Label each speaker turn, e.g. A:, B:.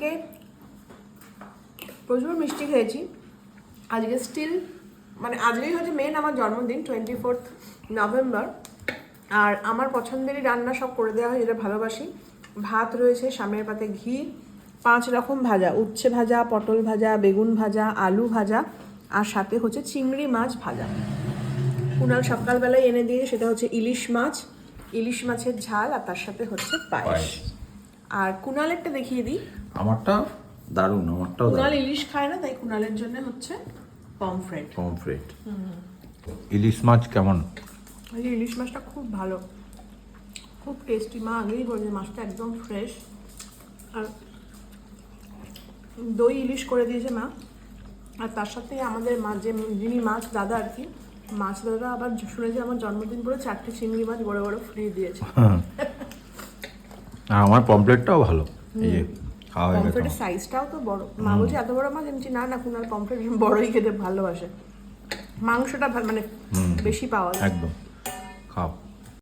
A: আজকে প্রচুর মিষ্টি খেয়েছি। আজকে স্টিল মানে আজকেই হচ্ছে মেন আমার জন্মদিন টোয়েন্টি ফোর্থ নভেম্বর আর আমার পছন্দেরই রান্না সব করে দেওয়া হয় যেটা ভালোবাসি। ভাত রয়েছে সামনের পাতে ঘি পাঁচ রকম ভাজা। উচ্ছে ভাজা পটল ভাজা বেগুন ভাজা আলু ভাজা আর সাথে হচ্ছে চিংড়ি মাছ ভাজা। কুনাল সকালবেলায় এনে দিয়ে সেটা হচ্ছে ইলিশ মাছ। ইলিশ মাছের ঝাল আর তার সাথে হচ্ছে পায়েস।
B: পায়েস।
A: আর কুনালেরটা দেখিয়ে দিই।
B: আমারটা দারুণ আমারটাও
A: কুনাল ইলিশ খায় না তাই কুনালের জন্য হচ্ছে পমফ্রেট
B: পমফ্রেট ইলিশ মাছ কেমন?
A: ইলিশ মাছটা খুব ভালো। খুব টেস্টি মা আগেই বলেছে মাছটা একদম ফ্রেশ আর দই ইলিশ করে দিয়েছে মা। আর তার সাথে আমাদের মা যে যিনি মাছ দাদা আর কি মাছ দাদা আবার শুনেছি আমার জন্মদিন পরে চারটে চিংড়ি মাছ বড় বড় ফ্রি দিয়েছে।
B: আর আমার পমফ্রেটটাও ভালো। এই যে খাওয়া হয়ে গেছে
A: সাইজটাও তো বড়। মা বলছে এত বড় মাছ আমি বলছি, না না কুনাল পমফ্রেট বড়ই খেতে ভালোবাসে। মাংসটা মানে বেশি পাওয়া যায়।
B: একদম। খাও।